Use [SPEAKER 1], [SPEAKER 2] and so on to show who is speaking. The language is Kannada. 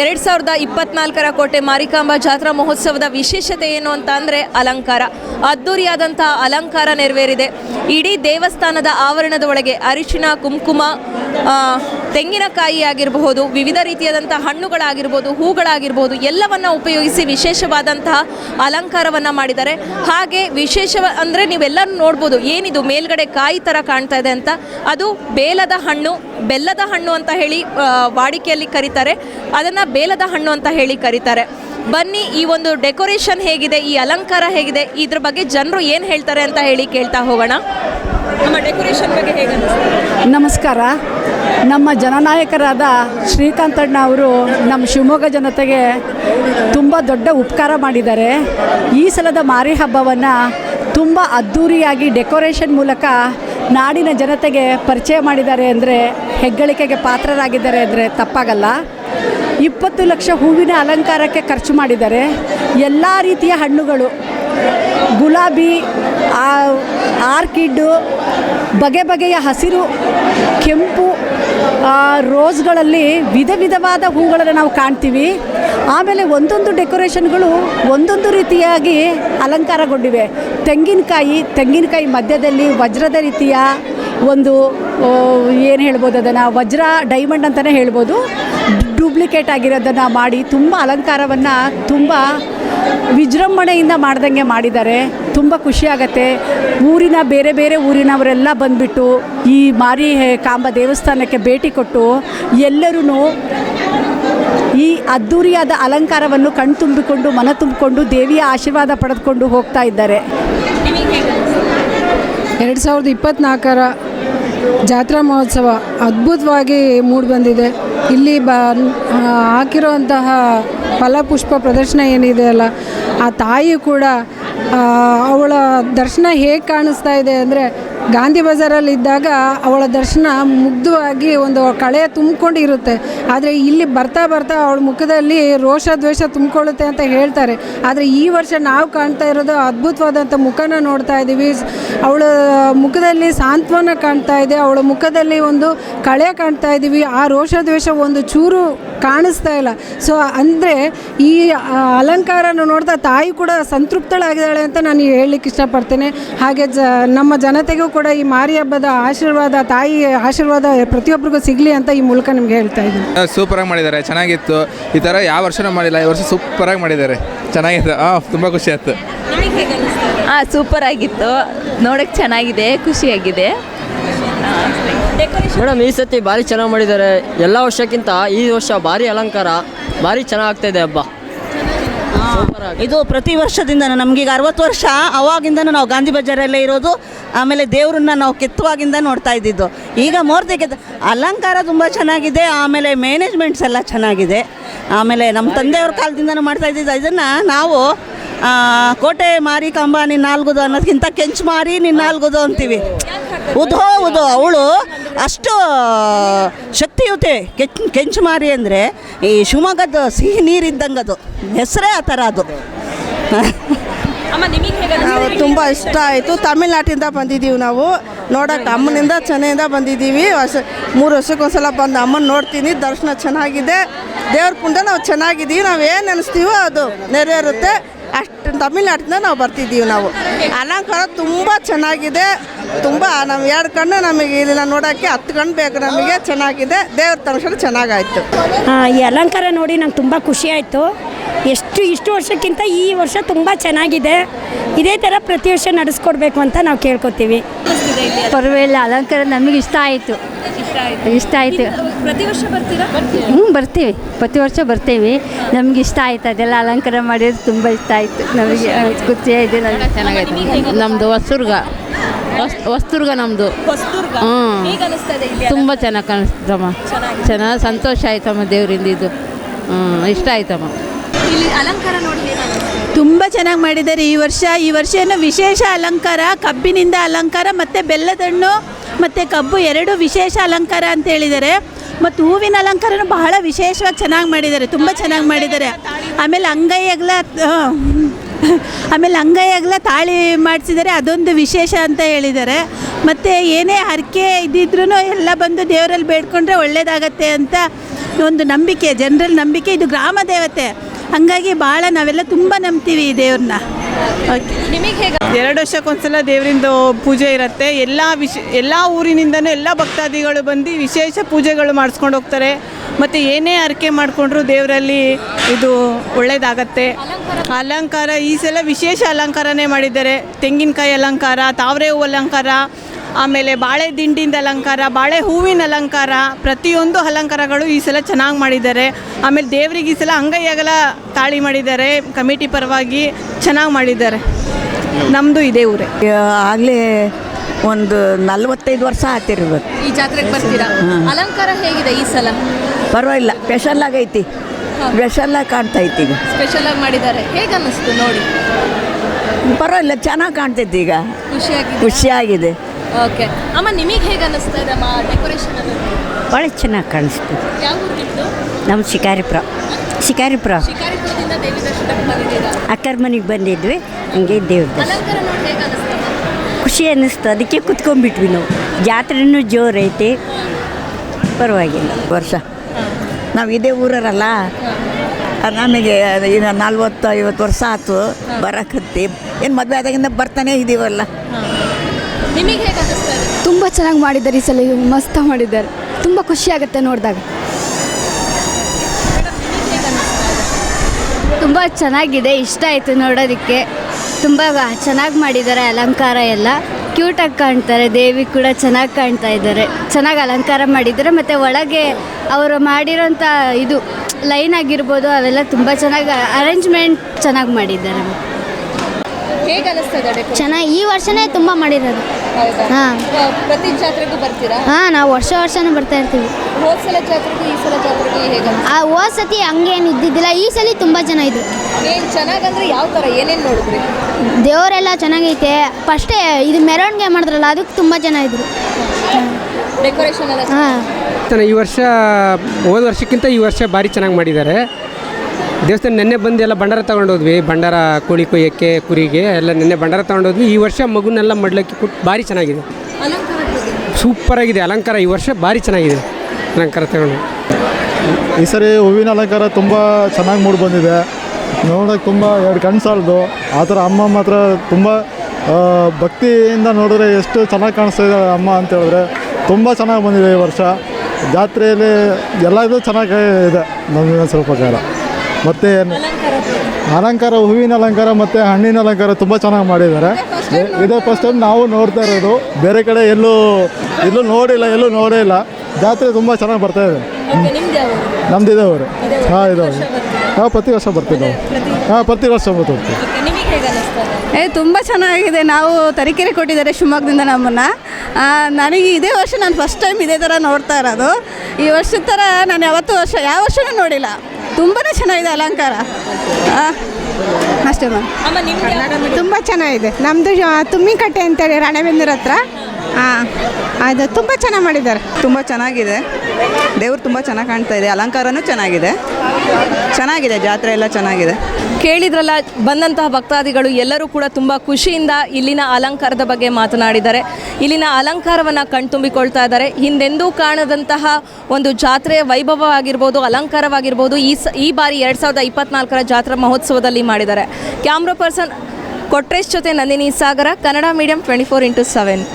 [SPEAKER 1] ಎರಡು ಸಾವಿರದ ಇಪ್ಪತ್ನಾಲ್ಕರ ಕೋಟೆ ಮಾರಿಕಾಂಬಾ ಜಾತ್ರಾ ಮಹೋತ್ಸವದ ವಿಶೇಷತೆ ಏನು ಅಂತ ಅಂದರೆ ಅಲಂಕಾರ ಅದ್ದೂರಿಯಾದಂತಹ ಅಲಂಕಾರ ನೆರವೇರಿದೆ ಇಡೀ ದೇವಸ್ಥಾನದ ಆವರಣದ ಒಳಗೆ ಅರಿಶಿನ ಕುಂಕುಮ ತೆಂಗಿನಕಾಯಿ ಆಗಿರಬಹುದು ವಿವಿಧ ರೀತಿಯಾದಂಥ ಹಣ್ಣುಗಳಾಗಿರ್ಬೋದು ಹೂಗಳಾಗಿರ್ಬೋದು ಎಲ್ಲವನ್ನು ಉಪಯೋಗಿಸಿ ವಿಶೇಷವಾದಂತಹ ಅಲಂಕಾರವನ್ನು ಮಾಡಿದ್ದಾರೆ ಹಾಗೆ ವಿಶೇಷ ಅಂದರೆ ನೀವೆಲ್ಲರೂ ನೋಡ್ಬೋದು ಏನಿದು ಮೇಲ್ಗಡೆ ಕಾಯಿ ಥರ ಕಾಣ್ತಾ ಇದೆ ಅಂತ ಅದು ಬೇಲದ ಹಣ್ಣು ಬೆಲ್ಲದ ಹಣ್ಣು ಅಂತ ಹೇಳಿ ವಾಡಿಕೆಯಲ್ಲಿ ಕರೀತಾರೆ ಅದನ್ನು ಬೇಲದ ಹಣ್ಣು ಅಂತ ಹೇಳಿ ಕರೀತಾರೆ ಬನ್ನಿ ಈ ಒಂದು ಡೆಕೋರೇಷನ್ ಹೇಗಿದೆ ಈ ಅಲಂಕಾರ ಹೇಗಿದೆ ಇದ್ರ ಬಗ್ಗೆ ಜನರು ಏನು ಹೇಳ್ತಾರೆ ಅಂತ ಹೇಳಿ ಕೇಳ್ತಾ ಹೋಗೋಣ ನಮ್ಮ ಡೆಕೋರೇಷನ್ ಬಗ್ಗೆ ಹೇಗೆ
[SPEAKER 2] ನಮಸ್ಕಾರ ನಮ್ಮ ಜನನಾಯಕರಾದ ಶ್ರೀಕಾಂತಣ್ಣ ಅವರು ನಮ್ಮ ಶಿವಮೊಗ್ಗ ಜನತೆಗೆ ತುಂಬ ದೊಡ್ಡ ಉಪಕಾರ ಮಾಡಿದ್ದಾರೆ ಈ ಸಲದ ಮಾರಿ ಹಬ್ಬವನ್ನು ತುಂಬ ಅದ್ಧೂರಿಯಾಗಿ ಡೆಕೋರೇಷನ್ ಮೂಲಕ ನಾಡಿನ ಜನತೆಗೆ ಪರಿಚಯ ಮಾಡಿದ್ದಾರೆ ಅಂದರೆ ಹೆಗ್ಗಳಿಕೆಗೆ ಪಾತ್ರರಾಗಿದ್ದಾರೆ ಅಂದರೆ ತಪ್ಪಾಗಲ್ಲ ಇಪ್ಪತ್ತು ಲಕ್ಷ ಹೂವಿನ ಅಲಂಕಾರಕ್ಕೆ ಖರ್ಚು ಮಾಡಿದ್ದಾರೆ ಎಲ್ಲ ರೀತಿಯ ಹಣ್ಣುಗಳು ಗುಲಾಬಿ ಆರ್ಕಿಡ್ಡು ಬಗೆ ಬಗೆಯ ಹಸಿರು ಕೆಂಪು ರೋಸ್ಗಳಲ್ಲಿ ವಿಧ ವಿಧವಾದ ಹೂಗಳನ್ನು ನಾವು ಕಾಣ್ತೀವಿ ಆಮೇಲೆ ಒಂದೊಂದು ಡೆಕೋರೇಷನ್ಗಳು ಒಂದೊಂದು ರೀತಿಯಾಗಿ ಅಲಂಕಾರಗೊಂಡಿವೆ ತೆಂಗಿನಕಾಯಿ ತೆಂಗಿನಕಾಯಿ ಮಧ್ಯದಲ್ಲಿ ವಜ್ರದ ರೀತಿಯ ಒಂದು ಏನು ಹೇಳ್ಬೋದು ಅದನ್ನು ವಜ್ರ ಡೈಮಂಡ್ ಅಂತಲೇ ಹೇಳ್ಬೋದು ಡೂಪ್ಲಿಕೇಟ್ ಆಗಿರೋದನ್ನು ಮಾಡಿ ತುಂಬ ಅಲಂಕಾರವನ್ನು ತುಂಬ ವಿಜೃಂಭಣೆಯಿಂದ ಮಾಡ್ದಂಗೆ ಮಾಡಿದ್ದಾರೆ ತುಂಬ ಖುಷಿಯಾಗತ್ತೆ ಊರಿನ ಬೇರೆ ಬೇರೆ ಊರಿನವರೆಲ್ಲ ಬಂದುಬಿಟ್ಟು ಈ ಮಾರಿ ಕಾಂಬ ದೇವಸ್ಥಾನಕ್ಕೆ ಭೇಟಿ ಕೊಟ್ಟು ಎಲ್ಲರೂ ಈ ಅದ್ಧೂರಿಯಾದ ಅಲಂಕಾರವನ್ನು ಕಣ್ತುಂಬಿಕೊಂಡು ಮನ ತುಂಬಿಕೊಂಡು ದೇವಿಯ ಆಶೀರ್ವಾದ ಪಡೆದುಕೊಂಡು ಹೋಗ್ತಾ ಇದ್ದಾರೆ
[SPEAKER 3] ಎರಡು ಸಾವಿರದ ಇಪ್ಪತ್ತ್ನಾಲ್ಕರ ಜಾತ್ರಾ ಮಹೋತ್ಸವ ಅದ್ಭುತವಾಗಿ ಮೂಡಿಬಂದಿದೆ ಇಲ್ಲಿ ಬ ಅಂತಹ ಫಲಪುಷ್ಪ ಪ್ರದರ್ಶನ ಏನಿದೆ ಅಲ್ಲ ಆ ತಾಯಿ ಕೂಡ ಅವಳ ದರ್ಶನ ಹೇಗೆ ಕಾಣಿಸ್ತಾ ಇದೆ ಅಂದರೆ ಗಾಂಧಿ ಬಜಾರಲ್ಲಿ ಇದ್ದಾಗ ಅವಳ ದರ್ಶನ ಮುಗ್ಧವಾಗಿ ಒಂದು ಕಳೆ ತುಂಬಿಕೊಂಡಿರುತ್ತೆ ಆದರೆ ಇಲ್ಲಿ ಬರ್ತಾ ಬರ್ತಾ ಅವಳ ಮುಖದಲ್ಲಿ ರೋಷ ದ್ವೇಷ ತುಂಬಿಕೊಳ್ಳುತ್ತೆ ಅಂತ ಹೇಳ್ತಾರೆ ಆದರೆ ಈ ವರ್ಷ ನಾವು ಕಾಣ್ತಾ ಇರೋದು ಅದ್ಭುತವಾದಂಥ ಮುಖನ ನೋಡ್ತಾ ಇದ್ದೀವಿ ಅವಳ ಮುಖದಲ್ಲಿ ಸಾಂತ್ವನ ಕಾಣ್ತಾ ಇದೆ ಅವಳ ಮುಖದಲ್ಲಿ ಒಂದು ಕಳೆ ಕಾಣ್ತಾ ಇದ್ದೀವಿ ಆ ರೋಷ ದ್ವೇಷ ಒಂದು ಚೂರು ಕಾಣಿಸ್ತಾ ಇಲ್ಲ ಸೊ ಅಂದರೆ ಈ ಅಲಂಕಾರನ ನೋಡ್ತಾ ತಾಯಿ ಕೂಡ ಸಂತೃಪ್ತಳಾಗಿದ್ದಾಳೆ ಅಂತ ನಾನು ಹೇಳಲಿಕ್ಕೆ ಇಷ್ಟಪಡ್ತೇನೆ ಹಾಗೆ ಜ ನಮ್ಮ ಜನತೆಗೂ ಕೂಡ ಈ ಮಾರಿ ಹಬ್ಬದ ಆಶೀರ್ವಾದ ತಾಯಿ ಆಶೀರ್ವಾದ ಪ್ರತಿಯೊಬ್ಬರಿಗೂ ಸಿಗಲಿ ಅಂತ ಈ ಮೂಲಕ ನಿಮ್ಗೆ ಹೇಳ್ತಾ
[SPEAKER 4] ಇದ್ದೀನಿ ಸೂಪರಾಗಿ ಮಾಡಿದ್ದಾರೆ ಚೆನ್ನಾಗಿತ್ತು ಈ ತರ ಯಾವ ವರ್ಷನೂ ಮಾಡಿಲ್ಲ ಈ ವರ್ಷ ಸೂಪರಾಗಿ ಮಾಡಿದ್ದಾರೆ ಚೆನ್ನಾಗಿತ್ತು ಆ ತುಂಬ ಖುಷಿ ಆಯ್ತು
[SPEAKER 5] ಹಾ ಸೂಪರ್ ಆಗಿತ್ತು ನೋಡೋಕ್ಕೆ ಚೆನ್ನಾಗಿದೆ ಖುಷಿಯಾಗಿದೆ
[SPEAKER 6] ಮೇಡಮ್ ಈ ಸತಿ ಭಾರಿ ಚೆನ್ನಾಗಿ ಮಾಡಿದ್ದಾರೆ ಎಲ್ಲ ವರ್ಷಕ್ಕಿಂತ ಈ ವರ್ಷ ಭಾರಿ ಅಲಂಕಾರ ಭಾರಿ ಇದೆ ಹಬ್ಬ
[SPEAKER 1] ಇದು ಪ್ರತಿ ವರ್ಷದಿಂದ ಈಗ ಅರವತ್ತು ವರ್ಷ ಅವಾಗಿಂದ ನಾವು ಗಾಂಧಿ ಬಜಾರಲ್ಲೇ ಇರೋದು ಆಮೇಲೆ ದೇವರನ್ನ ನಾವು ಕೆತ್ತುವಾಗಿಂದ ನೋಡ್ತಾ ಇದ್ದಿದ್ದು ಈಗ ಮೂರ್ತಿ ಕೆತ್ತ ಅಲಂಕಾರ ತುಂಬ ಚೆನ್ನಾಗಿದೆ ಆಮೇಲೆ ಮ್ಯಾನೇಜ್ಮೆಂಟ್ಸ್ ಎಲ್ಲ ಚೆನ್ನಾಗಿದೆ ಆಮೇಲೆ ನಮ್ಮ ತಂದೆಯವ್ರ ಕಾಲದಿಂದನೂ ಮಾಡ್ತಾ ಇದ್ದಿದ್ದು ಇದನ್ನು ನಾವು ಕೋಟೆ ಮಾರಿ ಕಂಬ ನೀನು ನಾಲ್ಗುದು ಅನ್ನೋದಕ್ಕಿಂತ ಕೆಂಚು ಮಾರಿ ನಿನ್ನ ನಾಲ್ಗುದು ಅಂತೀವಿ ಉದೋ ಉದೋ ಅವಳು ಅಷ್ಟು ಶಕ್ತಿಯುತೆ ಕೆಂಚ್ ಕೆಂಚು ಮಾರಿ ಅಂದರೆ ಈ ಶಿವಮೊಗ್ಗದ ಸಿಹಿ ನೀರಿದ್ದಂಗೆ ಅದು ಹೆಸರೇ ಆ ಥರ ಅದು ನಾವು ತುಂಬ ಇಷ್ಟ ಆಯಿತು ತಮಿಳ್ನಾಟಿಂದ ಬಂದಿದ್ದೀವಿ ನಾವು ನೋಡೋಕ್ಕೆ ಅಮ್ಮನಿಂದ ಚೆನ್ನೆಯಿಂದ ಬಂದಿದ್ದೀವಿ ವರ್ಷ ಮೂರು ವರ್ಷಕ್ಕೊಂದ್ಸಲ ಬಂದು ಅಮ್ಮನ ನೋಡ್ತೀನಿ ದರ್ಶನ ಚೆನ್ನಾಗಿದೆ ದೇವ್ರ ಕುಂಡ ನಾವು ಚೆನ್ನಾಗಿದ್ದೀವಿ ನಾವು ಏನು ನೆನೆಸ್ತೀವೋ ಅದು ನೆರವೇರುತ್ತೆ ಅಷ್ಟು ತಮಿಳ್ನಾಡಿಂದ ನಾವು ಬರ್ತಿದ್ದೀವಿ ನಾವು ಅಲಂಕಾರ ತುಂಬ ಚೆನ್ನಾಗಿದೆ ತುಂಬ ನಮ್ಮ ಎರಡು ಕಣ್ಣು ನಮಗೆ ಇದನ್ನ ನೋಡೋಕ್ಕೆ ಹತ್ತು ಕಣ್ಣು ಬೇಕು ನಮಗೆ ಚೆನ್ನಾಗಿದೆ ದೇವ್ರ ತಮಸಲು ಚೆನ್ನಾಗಾಯಿತು
[SPEAKER 2] ಈ ಅಲಂಕಾರ ನೋಡಿ ನಂಗೆ ತುಂಬ ಖುಷಿ ಆಯಿತು ಎಷ್ಟು ಇಷ್ಟು ವರ್ಷಕ್ಕಿಂತ ಈ ವರ್ಷ ತುಂಬ ಚೆನ್ನಾಗಿದೆ ಇದೇ ಥರ ಪ್ರತಿ ವರ್ಷ ನಡೆಸ್ಕೊಡ್ಬೇಕು ಅಂತ ನಾವು ಕೇಳ್ಕೊತೀವಿ
[SPEAKER 5] ಪರವಾಗಿಲ್ಲ ಅಲಂಕಾರ ನಮಗೆ ಇಷ್ಟ ಆಯಿತು ಇಷ್ಟ ಆಯ್ತು
[SPEAKER 1] ಪ್ರತಿ ವರ್ಷ ಬರ್ತೀರಾ
[SPEAKER 5] ಹ್ಞೂ ಬರ್ತೀವಿ ಪ್ರತಿ ವರ್ಷ ಬರ್ತೀವಿ ನಮ್ಗೆ ಇಷ್ಟ ಆಯ್ತು ಅದೆಲ್ಲ ಅಲಂಕಾರ ಮಾಡಿದ್ರೆ ತುಂಬ ಇಷ್ಟ ಆಯ್ತು ನಮಗೆ ಖುಷಿ ಇದೆ ನಮಗೆ ಚೆನ್ನಾಗೈತೆ ನಮ್ದು ಹೊಸುರ್ಗ ವಸ್ತುರ್ಗ ನಮ್ಮದು ಹ್ಞೂ ತುಂಬ ಚೆನ್ನಾಗಿ ಕಾಣಿಸ್ತಮ್ಮ ಚೆನ್ನಾಗಿ ಸಂತೋಷ ಆಯ್ತಮ್ಮ ದೇವರಿಂದ ಇದು ಹ್ಞೂ ಇಷ್ಟ ಆಯ್ತಮ್ಮ ಇಲ್ಲಿ ಅಲಂಕಾರ
[SPEAKER 2] ನೋಡಿ ತುಂಬ ಚೆನ್ನಾಗಿ ಮಾಡಿದ್ದಾರೆ ಈ ವರ್ಷ ಈ ವರ್ಷ ಏನು ವಿಶೇಷ ಅಲಂಕಾರ ಕಬ್ಬಿನಿಂದ ಅಲಂಕಾರ ಮತ್ತು ಬೆಲ್ಲದಣ್ಣು ಮತ್ತು ಕಬ್ಬು ಎರಡು ವಿಶೇಷ ಅಲಂಕಾರ ಅಂತ ಹೇಳಿದ್ದಾರೆ ಮತ್ತು ಹೂವಿನ ಅಲಂಕಾರನೂ ಬಹಳ ವಿಶೇಷವಾಗಿ ಚೆನ್ನಾಗಿ ಮಾಡಿದ್ದಾರೆ ತುಂಬ ಚೆನ್ನಾಗಿ ಮಾಡಿದ್ದಾರೆ ಆಮೇಲೆ ಅಂಗೈಯಾಗಲ ಆಮೇಲೆ ಅಂಗೈಯಾಗ್ಲ ತಾಳಿ ಮಾಡಿಸಿದ್ದಾರೆ ಅದೊಂದು ವಿಶೇಷ ಅಂತ ಹೇಳಿದ್ದಾರೆ ಮತ್ತು ಏನೇ ಹರಕೆ ಇದ್ದಿದ್ರೂ ಎಲ್ಲ ಬಂದು ದೇವರಲ್ಲಿ ಬೇಡ್ಕೊಂಡ್ರೆ ಒಳ್ಳೆಯದಾಗತ್ತೆ ಅಂತ ಒಂದು ನಂಬಿಕೆ ಜನರಲ್ ನಂಬಿಕೆ ಇದು ಗ್ರಾಮ ದೇವತೆ ಹಂಗಾಗಿ ಭಾಳ ನಾವೆಲ್ಲ ತುಂಬ ನಂಬ್ತೀವಿ ಈ ದೇವ್ರನ್ನ
[SPEAKER 3] ನಿಮಗೆ ಹೇಗೆ ಎರಡು ವರ್ಷಕ್ಕೊಂದ್ಸಲ ದೇವರಿಂದ ಪೂಜೆ ಇರುತ್ತೆ ಎಲ್ಲ ವಿಶ್ ಎಲ್ಲ ಊರಿನಿಂದನೂ ಎಲ್ಲ ಭಕ್ತಾದಿಗಳು ಬಂದು ವಿಶೇಷ ಪೂಜೆಗಳು ಮಾಡಿಸ್ಕೊಂಡು ಹೋಗ್ತಾರೆ ಮತ್ತು ಏನೇ ಅರಕೆ ಮಾಡಿಕೊಂಡ್ರು ದೇವರಲ್ಲಿ ಇದು ಒಳ್ಳೆಯದಾಗತ್ತೆ ಅಲಂಕಾರ ಈ ಸಲ ವಿಶೇಷ ಅಲಂಕಾರನೇ ಮಾಡಿದ್ದಾರೆ ತೆಂಗಿನಕಾಯಿ ಅಲಂಕಾರ ತಾವರೆ ಹೂವು ಅಲಂಕಾರ ಆಮೇಲೆ ಬಾಳೆ ದಿಂಡಿಂದ ಅಲಂಕಾರ ಬಾಳೆ ಹೂವಿನ ಅಲಂಕಾರ ಪ್ರತಿಯೊಂದು ಅಲಂಕಾರಗಳು ಈ ಸಲ ಚೆನ್ನಾಗಿ ಮಾಡಿದ್ದಾರೆ ಆಮೇಲೆ ದೇವರಿಗೆ ಈ ಸಲ ಅಂಗೈಯಾಗಲ ತಾಳಿ ಮಾಡಿದ್ದಾರೆ ಕಮಿಟಿ ಪರವಾಗಿ ಚೆನ್ನಾಗಿ ಮಾಡಿದ್ದಾರೆ ನಮ್ಮದು ಇದೇ ಊರೇ
[SPEAKER 7] ಆಗಲೇ ಒಂದು ನಲವತ್ತೈದು ವರ್ಷ ಆತಿರ್ಬೇಕು
[SPEAKER 1] ಈ ಜಾತ್ರೆಗೆ ಬರ್ತೀರಾ ಅಲಂಕಾರ ಹೇಗಿದೆ ಈ ಸಲ
[SPEAKER 7] ಪರವಾಗಿಲ್ಲ ಸ್ಪೆಷಲ್ ಆಗೈತಿ ಸ್ಪೆಷಲ್ ಆಗಿ ಕಾಣ್ತಾ ಐತಿ ಈಗ
[SPEAKER 1] ಸ್ಪೆಷಲ್ ಆಗಿ ಮಾಡಿದ್ದಾರೆ ಹೇಗೆ ನೋಡಿ
[SPEAKER 7] ಪರವಾಗಿಲ್ಲ ಚೆನ್ನಾಗಿ ಕಾಣ್ತೈತಿ ಈಗ
[SPEAKER 1] ಖುಷಿಯಾಗಿ ಖುಷಿಯಾಗಿದೆ ಓಕೆ ಅಮ್ಮ ನಿಮಗೆ ಹೇಗೆ
[SPEAKER 8] ಭಾಳ ಚೆನ್ನಾಗಿ ಕಾಣಿಸ್ತಿದೆ ನಮ್ಮ ಶಿಕಾರಿಪುರ ಶಿಕಾರಿಪುರ ಅಕ್ಕರ ಮನೆಗೆ ಬಂದಿದ್ವಿ ಹಂಗೆ ದೇವ್ರ ಖುಷಿ ಅನ್ನಿಸ್ತು ಅದಕ್ಕೆ ಕುತ್ಕೊಂಡ್ಬಿಟ್ವಿ ನಾವು ಜಾತ್ರೆನೂ ಜೋರೈತಿ ಪರವಾಗಿಲ್ಲ
[SPEAKER 7] ವರ್ಷ ನಾವು ಇದೇ ಊರರಲ್ಲ ನಮಗೆ ಈಗ ನಲ್ವತ್ತು ಐವತ್ತು ವರ್ಷ ಆಯ್ತು ಬರಕತ್ತಿ ಏನು ಮದುವೆ ಆದಾಗಿಂದ ಬರ್ತಾನೆ ಇದೀವಲ್ಲ
[SPEAKER 2] ತುಂಬ ಚೆನ್ನಾಗಿ ಮಾಡಿದ್ದಾರೆ ಈ ಸಲ ಮಸ್ತ ಮಾಡಿದ್ದಾರೆ ತುಂಬ ಖುಷಿ ಆಗುತ್ತೆ ನೋಡಿದಾಗ ತುಂಬ ಚೆನ್ನಾಗಿದೆ ಇಷ್ಟ ಆಯಿತು ನೋಡೋದಕ್ಕೆ ತುಂಬ ಚೆನ್ನಾಗಿ ಮಾಡಿದ್ದಾರೆ ಅಲಂಕಾರ ಎಲ್ಲ ಕ್ಯೂಟಾಗಿ ಕಾಣ್ತಾರೆ ದೇವಿ ಕೂಡ ಚೆನ್ನಾಗಿ ಕಾಣ್ತಾ ಇದ್ದಾರೆ ಚೆನ್ನಾಗಿ ಅಲಂಕಾರ ಮಾಡಿದ್ದಾರೆ ಮತ್ತು ಒಳಗೆ ಅವರು ಮಾಡಿರೋಂಥ ಇದು ಲೈನ್ ಆಗಿರ್ಬೋದು ಅವೆಲ್ಲ ತುಂಬ ಚೆನ್ನಾಗಿ ಅರೇಂಜ್ಮೆಂಟ್ ಚೆನ್ನಾಗಿ ಮಾಡಿದ್ದಾರೆ ಚೆನ್ನಾಗಿ ಈ ವರ್ಷನೇ ತುಂಬ ಮಾಡಿರೋದು
[SPEAKER 1] ಹಾ. ಆ, ಪ್ರತಿ ಜಾತ್ರೆಗೂ ಬರ್ತೀರಾ
[SPEAKER 2] ಹಾಂ ನಾವು ವರ್ಷ ವರ್ಷನೂ ಬರ್ತಾ ಇರ್ತೀವಿ
[SPEAKER 1] ಹೋದ್ ಸಲ ಜಾತ್ರೆಗೂ ಈ ಸಲ ಜಾತ್ರೆಗೂ
[SPEAKER 2] ಆ ಹೋದ ಸತಿ ಹಂಗೇನು ಇದ್ದಿದ್ದಿಲ್ಲ ಈ ಸಲ ತುಂಬ ಜನ ಇದ್ರು
[SPEAKER 1] ಏನ್ ಚೆನ್ನಾಗಂದ್ರೆ ಯಾವ ತರ ಏನೇನ್ ನೋಡಿದ್ರಿ
[SPEAKER 2] ದೇವರೆಲ್ಲ ಚೆನ್ನಾಗೈತೆ ಫಸ್ಟೇ ಇದು ಮೆರವಣಿಗೆ ಮಾಡಿದ್ರಲ್ಲ ಅದಕ್ಕೆ ತುಂಬ ಜನ ಇದ್ದರು
[SPEAKER 1] ಡೆಕೋರೇಷನ್ ಎಲ್ಲ
[SPEAKER 4] ಹಾಂ ಈ ವರ್ಷ ಹೋದ ವರ್ಷಕ್ಕಿಂತ ಈ ವರ್ಷ ಭಾರಿ ಚೆನ್ನಾಗಿ ಮಾಡಿದ್ದಾರೆ ದೇವಸ್ಥಾನ ನಿನ್ನೆ ಬಂದು ಎಲ್ಲ ಭಂಡಾರ ತೊಗೊಂಡೋದ್ವಿ ಭಂಡಾರ ಕೋಳಿ ಕೊಯ್ಯಕ್ಕೆ ಕುರಿಗೆ ಎಲ್ಲ ನೆನ್ನೆ ಭಂಡಾರ ತೊಗೊಂಡೋದ್ವಿ ಈ ವರ್ಷ ಮಗುನೆಲ್ಲ ಮಡ್ಲಕ್ಕೆ ಕೊಟ್ಟು ಭಾರಿ ಚೆನ್ನಾಗಿದೆ ಸೂಪರಾಗಿದೆ ಅಲಂಕಾರ ಈ ವರ್ಷ ಭಾರಿ ಚೆನ್ನಾಗಿದೆ ಅಲಂಕಾರ ತಗೊಂಡು
[SPEAKER 9] ಈ ಸರಿ ಹೂವಿನ ಅಲಂಕಾರ ತುಂಬ ಚೆನ್ನಾಗಿ ಮೂಡಿ ಬಂದಿದೆ ನೋಡೋಕೆ ತುಂಬ ಎರಡು ಕಣ್ಣು ಸಾಲದು ಆ ಥರ ಅಮ್ಮ ಮಾತ್ರ ತುಂಬ ಭಕ್ತಿಯಿಂದ ನೋಡಿದ್ರೆ ಎಷ್ಟು ಚೆನ್ನಾಗಿ ಕಾಣಿಸ್ತಾ ಅಮ್ಮ ಅಂತ ಹೇಳಿದ್ರೆ ತುಂಬ ಚೆನ್ನಾಗಿ ಬಂದಿದೆ ಈ ವರ್ಷ ಜಾತ್ರೆಯಲ್ಲಿ ಎಲ್ಲದೂ ಚೆನ್ನಾಗಿ ಇದೆ ನಮ್ಮ ಸ್ವಲ್ಪ ಕಾಲ ಮತ್ತೆ ಅಲಂಕಾರ ಹೂವಿನ ಅಲಂಕಾರ ಮತ್ತು ಹಣ್ಣಿನ ಅಲಂಕಾರ ತುಂಬ ಚೆನ್ನಾಗಿ ಮಾಡಿದ್ದಾರೆ ಇದೇ ಫಸ್ಟ್ ಟೈಮ್ ನಾವು ನೋಡ್ತಾ ಇರೋದು ಬೇರೆ ಕಡೆ ಎಲ್ಲೂ ಎಲ್ಲೂ ನೋಡಿಲ್ಲ ಎಲ್ಲೂ ನೋಡೇ ಇಲ್ಲ ಜಾತ್ರೆ ತುಂಬ ಚೆನ್ನಾಗಿ ಬರ್ತಾ ಇದೆ ನಮ್ದು ಇದೆ ಅವರು ಹಾಂ ಇದಾವೆ ಹಾಂ ಪ್ರತಿ ವರ್ಷ ಬರ್ತೀವಿ ಹಾಂ ಪ್ರತಿ ವರ್ಷ ಬರ್ತೀವಿ
[SPEAKER 2] ಏ ತುಂಬ ಚೆನ್ನಾಗಿದೆ ನಾವು ತರೀಕೆರೆ ಕೊಟ್ಟಿದ್ದಾರೆ ಶಿವಮೊಗ್ಗದಿಂದ ನಮ್ಮನ್ನು ನನಗೆ ಇದೇ ವರ್ಷ ನಾನು ಫಸ್ಟ್ ಟೈಮ್ ಇದೇ ಥರ ನೋಡ್ತಾ ಇರೋದು ಈ ವರ್ಷದ ಥರ ನಾನು ಯಾವತ್ತೂ ವರ್ಷ ಯಾವ ವರ್ಷವೂ ನೋಡಿಲ್ಲ ತುಂಬಾ ಚೆನ್ನಾಗಿದೆ ಅಲಂಕಾರ ಅಷ್ಟೇ ಮ್ಯಾಮ್ ತುಂಬ ಚೆನ್ನಾಗಿದೆ ನಮ್ಮದು ತುಮ್ಮಿಕಟ್ಟೆ ಅಂತೇಳಿ ರಾಣೆಬೆನ್ನೂರ ಹತ್ರ ಹಾಂ ಅದು ತುಂಬ ಚೆನ್ನಾಗಿ ಮಾಡಿದ್ದಾರೆ ತುಂಬ ಚೆನ್ನಾಗಿದೆ ದೇವರು ತುಂಬ ಚೆನ್ನಾಗಿ ಕಾಣ್ತಾ ಇದೆ ಅಲಂಕಾರನೂ ಚೆನ್ನಾಗಿದೆ ಚೆನ್ನಾಗಿದೆ ಜಾತ್ರೆ ಎಲ್ಲ ಚೆನ್ನಾಗಿದೆ
[SPEAKER 1] ಕೇಳಿದ್ರಲ್ಲ ಬಂದಂತಹ ಭಕ್ತಾದಿಗಳು ಎಲ್ಲರೂ ಕೂಡ ತುಂಬ ಖುಷಿಯಿಂದ ಇಲ್ಲಿನ ಅಲಂಕಾರದ ಬಗ್ಗೆ ಮಾತನಾಡಿದ್ದಾರೆ ಇಲ್ಲಿನ ಅಲಂಕಾರವನ್ನು ಕಣ್ತುಂಬಿಕೊಳ್ತಾ ಇದ್ದಾರೆ ಹಿಂದೆಂದೂ ಕಾಣದಂತಹ ಒಂದು ಜಾತ್ರೆಯ ವೈಭವ ಆಗಿರ್ಬೋದು ಅಲಂಕಾರವಾಗಿರ್ಬೋದು ಈ ಸ ಈ ಬಾರಿ ಎರಡು ಸಾವಿರದ ಇಪ್ಪತ್ನಾಲ್ಕರ ಜಾತ್ರಾ ಮಹೋತ್ಸವದಲ್ಲಿ ಮಾಡಿದ್ದಾರೆ ಕ್ಯಾಮ್ರಾ ಪರ್ಸನ್ ಕೊಟ್ರೇಶ್ ಜೊತೆ Nandini Sagar Kannada medium twenty four into seven